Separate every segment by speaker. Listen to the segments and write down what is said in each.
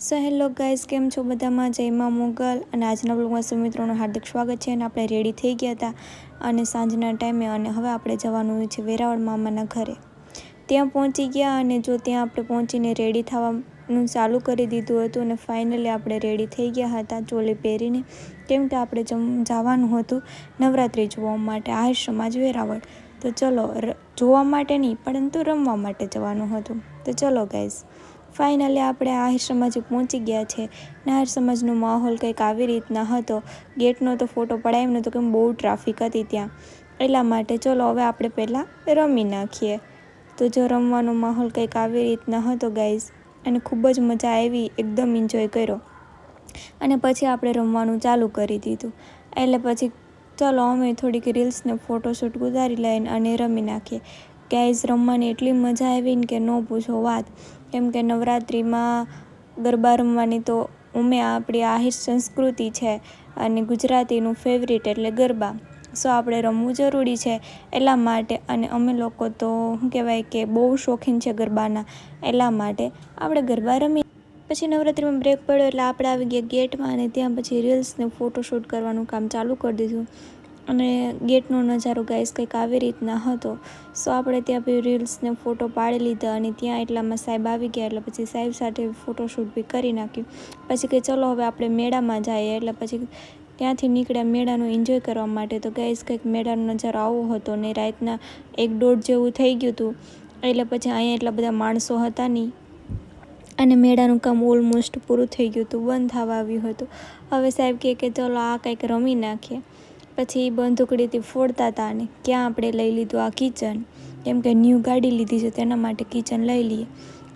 Speaker 1: So hello guys, કેમ છો બધામાં? જયમાં મોગલ. અને આજના બ્લોગમાં સુમિત્રોનું હાર્દિક સ્વાગત છે અને આપણે રેડી થઈ ગયા હતા અને સાંજના ટાઈમે અને હવે આપણે જવાનું છે વેરાવળ મામાના ઘરે. ત્યાં પહોંચી ગયા અને જો ત્યાં આપણે પહોંચીને રેડી થવાનું ચાલુ કરી દીધું હતું અને ફાઇનલી આપણે રેડી થઈ ગયા હતા ચોલી પહેરીને. કેમ કે આપણે જવાનું હતું નવરાત્રિ જોવા માટે આહિર સમાજ વેરાવળ. તો ચલો જોવા માટે નહીં, પરંતુ રમવા માટે જવાનું હતું. તો ચલો ગાઈઝ ફાઇનલી આપણે આહિર સમાજે પહોંચી ગયા છે. ને આહિર સમાજનો માહોલ કંઈક આવી રીતના હતો. ગેટનો તો ફોટો પડાવ્યો નહોતો કેમ બહુ ટ્રાફિક હતી ત્યાં. એટલા માટે ચલો હવે આપણે પહેલાં રમી નાખીએ. તો જો રમવાનો માહોલ કંઈક આવી રીતના હતો ગાઈઝ અને ખૂબ જ મજા આવી, એકદમ એન્જોય કર્યો. અને પછી આપણે રમવાનું ચાલુ કરી દીધું. એટલે પછી ચલો અમે થોડીક રીલ્સને ફોટોશૂટ ગુજારી લઈને અને રમી નાખીએ. ગાઈઝ રમવાની એટલી મજા આવી ને કે ન પૂછો વાત. કેમ કે નવરાત્રિમાં ગરબા રમવાની તો ઉમે આપણી આહિર સંસ્કૃતિ છે અને ગુજરાતીનું ફેવરિટ એટલે ગરબા. સો આપણે રમવું જરૂરી છે એટલા માટે અને અમે લોકો તો શું કહેવાય કે બહુ શોખીન છે ગરબાના. એટલા માટે આપણે ગરબા રમી. પછી નવરાત્રિમાં બ્રેક પડ્યો એટલે આપણે આવી ગયા ગેટમાં અને ત્યાં પછી રીલ્સને ફોટોશૂટ કરવાનું કામ ચાલુ કરી દીધું. અને ગેટનો નજારો ગાઈસ કંઈક આવી રીતના હતો. સો આપણે ત્યાં બી રીલ્સને ફોટો પાડી લીધા અને ત્યાં એટલામાં સાહેબ આવી ગયા, એટલે પછી સાહેબ સાથે ફોટોશૂટ બી કરી નાખ્યું. પછી કે ચલો હવે આપણે મેળામાં જઈએ, એટલે પછી ત્યાંથી નીકળ્યા મેળાનું એન્જોય કરવા માટે. તો ગાઈસ કંઈક મેળાનો નજારો આવો હતો ને રાતના એક દોઢ જેવું થઈ ગયું હતું. એટલે પછી અહીંયા એટલા બધા માણસો હતા નહીં. અને મેળાનું કામ ઓલમોસ્ટ પૂરું થઈ ગયું હતું, બંધ થવા આવ્યું હતું. હવે સાહેબ કહે કે ચલો આ કંઈક રમી નાખીએ. પછી બંદૂકડીથી ફોડતા હતા અને ક્યાં આપણે લઈ લીધું આ કિચન? કેમ કે ન્યૂ ગાડી લીધી છે, તેના માટે કિચન લઈ લઈએ.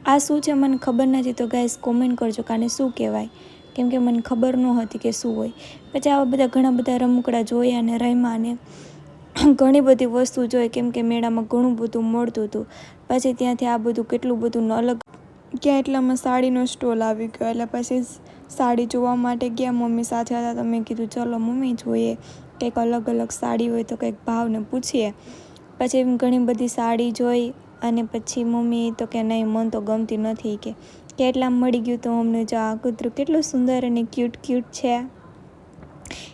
Speaker 1: આ શું છે? મને ખબર નથી. તો ગાઈસ કોમેન્ટ કરજો કાને શું કહેવાય? કેમ કે મને ખબર ન હતી કે શું હોય. પછી આવા બધા ઘણા બધા રમકડા જોયા અને રમ્યા અને ઘણી બધી વસ્તુ જોઈ, કેમ કે મેળામાં ઘણું બધું મળતું હતું. પછી ત્યાંથી આ બધું કેટલું બધું અલગ ક્યાં એટલામાં સાડીનો સ્ટોલ આવી ગયો. એટલે પછી સાડી જોવા માટે ગયા મમ્મી સાથે હતા. તો મેં કીધું, ચલો મમ્મી, જોઈએ. કંઈક અલગ અલગ સાડી હોય તો કંઈક ભાવને પૂછીએ. પછી ઘણી બધી સાડી જોઈ અને પછી મમ્મી તો કે નહીં, મન તો ગમતી નથી. કે કેટલા મળી ગયું તો અમને, જો આ કૂતરું કેટલું સુંદર અને ક્યુટ ક્યુટ છે.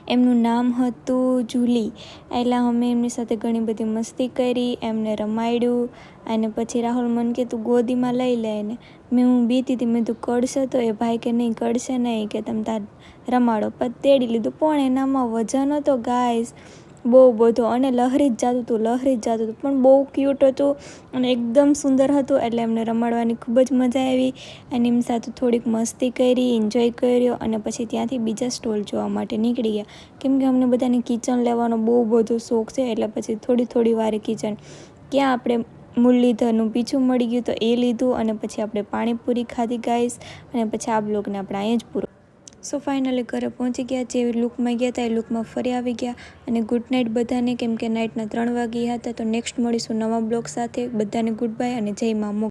Speaker 1: એમનું નામ હતું જુલી. એટલે અમે એમની સાથે ઘણી બધી મસ્તી કરી, એમને રમાડ્યું અને પછી રાહુલ મને કે, તું ગોદીમાં લઈ લે ને મેં હું બીતી હતી, મેં તું કડશે તો એ ભાઈ કે નહીં કડશે નહીં કે તમે તાર રમાડો. પણ તેડી લીધું. પણ એનામાં વજન હતો ગાઈસ બહુ બધો અને લહરી જ જતું હતું, લહરી જ જતું હતું. પણ બહુ ક્યુટ હતું અને એકદમ સુંદર હતું એટલે એમને રમાડવાની ખૂબ જ મજા આવી અને એમની સાથે થોડીક મસ્તી કરી એન્જોય કર્યો અને પછી ત્યાંથી બીજા સ્ટોલ જોવા માટે નીકળી ગયા. કેમ કે અમને બધાને કિચન લેવાનો બહુ બધો શોખ છે એટલે પછી થોડી થોડી વારે કિચન ક્યાં આપણે મુરલીધરનું પીછું મળી ગયું તો એ લીધું અને પછી આપણે પાણીપુરી ખાધી ગાઈસ અને પછી આ બ્લોગને આપણે અહીંયા જ પૂરો સો ફાઇનલી ઘરે પહોંચી ગયા. જે લુકમાં ગયા હતા એ લુકમાં ફરી આવી ગયા અને ગુડ નાઇટ બધાને, કેમ કે નાઇટના ત્રણ વાગ્યા હતા, તો નેક્સ્ટ મળીશું નવા બ્લોગ સાથે. બધાને ગુડ બાય અને જય મા